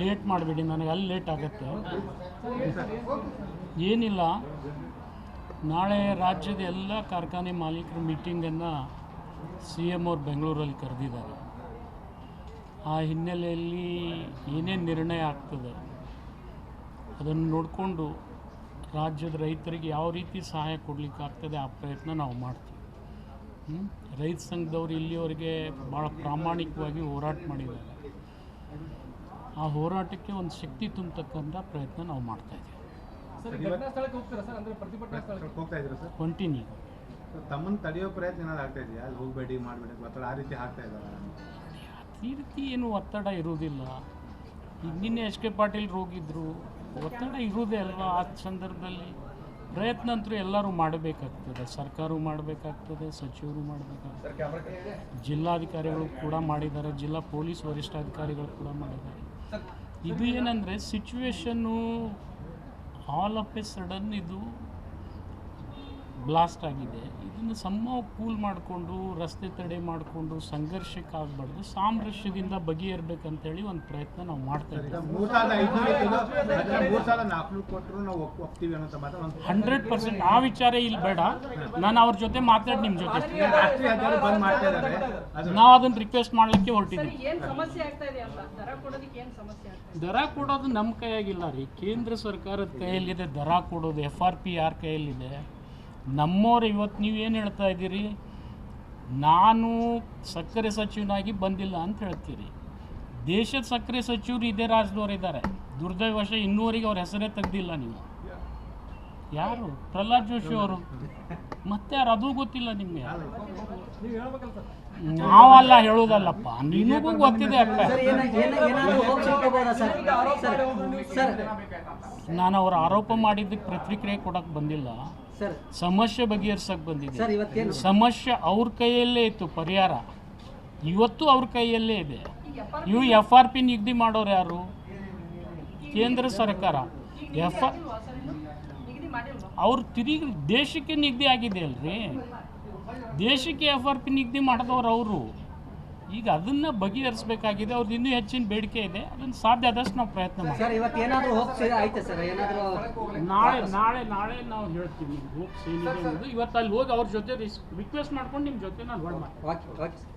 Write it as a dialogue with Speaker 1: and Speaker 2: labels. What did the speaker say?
Speaker 1: Late ಮಾಡಬೇಡಿ, ನನಗೆ ಅಲ್ಲಿ ಲೇಟ್ ಆಗುತ್ತೆ. ಏನಿಲ್ಲ, ನಾಳೆ ರಾಜ್ಯದ ಎಲ್ಲ ಕಾರ್ಖಾನೆ ಮಾಲೀಕರ ಮೀಟಿಂಗನ್ನು ಸಿ ಎಂ ಅವ್ರು ಬೆಂಗಳೂರಲ್ಲಿ ಕರೆದಿದ್ದಾರೆ. ಆ ಹಿನ್ನೆಲೆಯಲ್ಲಿ ಏನೇನು ನಿರ್ಣಯ ಆಗ್ತದೆ, ಅದನ್ನು ನೋಡಿಕೊಂಡು ರಾಜ್ಯದ ರೈತರಿಗೆ ಯಾವ ರೀತಿ ಸಹಾಯ ಕೊಡಲಿಕ್ಕೆ ಆಗ್ತದೆ, ಆ ಪ್ರಯತ್ನ ನಾವು ಮಾಡ್ತೀವಿ. ರೈತ ಸಂಘದವ್ರು ಇಲ್ಲಿವರೆಗೆ ಭಾಳ ಪ್ರಾಮಾಣಿಕವಾಗಿ ಹೋರಾಟ ಮಾಡಿದ್ದಾರೆ. ಆ ಹೋರಾಟಕ್ಕೆ ಒಂದು ಶಕ್ತಿ ತುಂಬತಕ್ಕಂಥ ಪ್ರಯತ್ನ ನಾವು ಮಾಡ್ತಾ ಇದ್ದೀವಿ.
Speaker 2: ಸರ್ ಘಟನಾ ಸ್ಥಳಕ್ಕೆ ಹೋಗ್ತೀರಾ ಸರ್? ಅಂದ್ರೆ ಪ್ರತಿಭಟನಾ ಸ್ಥಳಕ್ಕೆ?
Speaker 3: ಹೋಗ್ತಾ ಇದ್ರು ಸರ್?
Speaker 1: ಕಂಟಿನ್ಯೂ
Speaker 3: ತಮ್ಮನ್ನು ತಡೆಯೋ ಪ್ರಯತ್ನ ಏನಾದ್ರು ಆಗ್ತಾ ಇದೆಯಾ? ಅಲ್ಲಿ ಹೋಗಬೇಡಿ ಮಾಡಬೇಡಿ ಒತ್ತಡ ಆ ರೀತಿ ಆಗ್ತಾ ಇದ್ದಾರೆ?
Speaker 1: ಈ ರೀತಿ ಏನು ಒತ್ತಡ ಇರುವುದಿಲ್ಲ. ಈಗ ನಿನ್ನೆ ಎಚ್ ಕೆ ಪಾಟೀಲ್ ಹೋಗಿದ್ರು ಒತ್ತಡ ಇರುವುದೇ ಅಲ್ವಾ? ಆ ಸಂದರ್ಭದಲ್ಲಿ ಪ್ರಯತ್ನ ಅಂತೂ ಎಲ್ಲರೂ ಮಾಡಬೇಕಾಗ್ತದೆ. ಸರ್ಕಾರವು ಮಾಡಬೇಕಾಗ್ತದೆ ಸಚಿವರು ಮಾಡಬೇಕಾಗ್ತದೆ. ಜಿಲ್ಲಾಧಿಕಾರಿಗಳು ಕೂಡ ಮಾಡಿದ್ದಾರೆ. ಜಿಲ್ಲಾ ಪೊಲೀಸ್ ವರಿಷ್ಠಾಧಿಕಾರಿಗಳು ಕೂಡ ಮಾಡಿದ್ದಾರೆ. ಇದು ಏನಂದರೆ situation all of a sudden ಇದು ಬ್ಲಾಸ್ಟ್ ಆಗಿದೆ. ಇದನ್ನು ಸಮ ಕೂಲ್ ಮಾಡಿಕೊಂಡು ರಸ್ತೆ ತಡೆ ಮಾಡಿಕೊಂಡು ಸಂಘರ್ಷಕ್ಕೆ ಆಗಬಾರ್ದು ಸಾಮರಸ್ಯದಿಂದ ಬಗೆಹರ್ಬೇಕಂತೇಳಿ ಒಂದು ಪ್ರಯತ್ನ ನಾವು ಮಾಡ್ತಾ ಇದ್ದೀವಿ. ಹಂಡ್ರೆಡ್ ಪರ್ಸೆಂಟ್ ಆ ವಿಚಾರ ಇಲ್ಲಿ ಬೇಡ. ನಾನು ಅವ್ರ ಜೊತೆ ಮಾತಾಡಿ ನಿಮ್ಮ ಜೊತೆ. ನಾವು ಅದನ್ನು ರಿಕ್ವೆಸ್ಟ್ ಮಾಡಲಿಕ್ಕೆ
Speaker 4: ಸರ್
Speaker 1: ಹೊರಟಿದ್ದೀವಿ
Speaker 4: ಸಮಸ್ಯೆ ಆಗ್ತಾ ಅಂತ? ದರ ಕೊಡೋದಕ್ಕೆ ಏನ್ ಸಮಸ್ಯೆ ಆಗ್ತಾ
Speaker 1: ದರ ಕೊಡೋದು ನಮ್ಮ ಕೈಯಾಗಿಲ್ಲ ರೀ. ಕೇಂದ್ರ ಸರ್ಕಾರದ ಕೈಯಲ್ಲಿದೆ ದರ ಕೊಡೋದು ಎಫ್ ಆರ್ ಪಿ ಯಾರ ಕೈಯಲ್ಲಿದೆ? ನಮ್ಮವ್ರು ಇವತ್ತು ನೀವು ಏನು ಹೇಳ್ತಾ ಇದ್ದೀರಿ? ನಾನು ಸಕ್ಕರೆ ಸಚಿವನಾಗಿ ಬಂದಿಲ್ಲ ಅಂತ ಹೇಳ್ತೀರಿ. ದೇಶದ ಸಕ್ಕರೆ ಸಚಿವರು ಇದೇ ರಾಜ್ದವ್ರು ಇದ್ದಾರೆ. ದುರ್ದೈವಶ ಇನ್ನೂವರೆಗೆ ಅವ್ರ ಹೆಸರೇ ತೆಗ್ದಿಲ್ಲ ನೀವು. ಯಾರು? ಪ್ರಹ್ಲಾದ್ ಜೋಶಿ ಅವರು? ಮತ್ತೆ ಯಾರು? ಅದು ಗೊತ್ತಿಲ್ಲ ನಿಮಗೆ. ನಾವಲ್ಲ ಹೇಳೋದಲ್ಲಪ್ಪ. ನಿನಗೂ ಗೊತ್ತಿದೆ
Speaker 5: ಸರ್
Speaker 1: ನಾನು ಅವ್ರ ಆರೋಪ ಮಾಡಿದ್ದಕ್ಕೆ ಪ್ರತಿಕ್ರಿಯೆ ಕೊಡಕ್ಕೆ ಬಂದಿಲ್ಲ. ಸಮಸ್ಯೆ ಬಗೆಹರ್ಸಕ್ಕೆ ಬಂದಿದೆ ಸಮಸ್ಯೆ ಅವ್ರ ಕೈಯಲ್ಲೇ ಇತ್ತು ಪರಿಹಾರ. ಇವತ್ತು ಅವ್ರ ಕೈಯಲ್ಲೇ ಇದೆ. ಇವು ಎಫ್ ಆರ್ ಪಿ ನಿಗದಿ ಮಾಡೋರು ಯಾರು? ಕೇಂದ್ರ ಸರ್ಕಾರ. ಎಫ್ ಆರ್ ಅವ್ರು ತಿರುಗಿ ದೇಶಕ್ಕೆ ನಿಗದಿ ಆಗಿದೆ ಅಲ್ರಿ? ದೇಶಕ್ಕೆ ಎಫ್ ಆರ್ ಪಿ ನಿಗದಿ ಮಾಡಿದವ್ರು ಅವರು. ಈಗ ಅದನ್ನ ಬಗೆಹರಿಸಬೇಕಾಗಿದೆ. ಅವ್ರದ್ದು ಇನ್ನೂ ಹೆಚ್ಚಿನ ಬೇಡಿಕೆ ಇದೆ. ಅದನ್ನು ಸಾಧ್ಯ ಆದಷ್ಟು ನಾವು ಪ್ರಯತ್ನ ಮಾಡ್ತೀವಿ. ನಾಳೆ ನಾಳೆ ನಾಳೆ ನಾವು ಹೇಳ್ತೀವಿ ನಿಮ್ಗೆ ಏನಿದೆ ಇವತ್ತು ಅಲ್ಲಿ ಹೋಗಿ ಅವ್ರ ಜೊತೆ ರಿಕ್ವೆಸ್ಟ್ ಮಾಡ್ಕೊಂಡು ನಿಮ್ಮ ಜೊತೆ ನಾನು
Speaker 5: ಓಕೆ ಸರ್.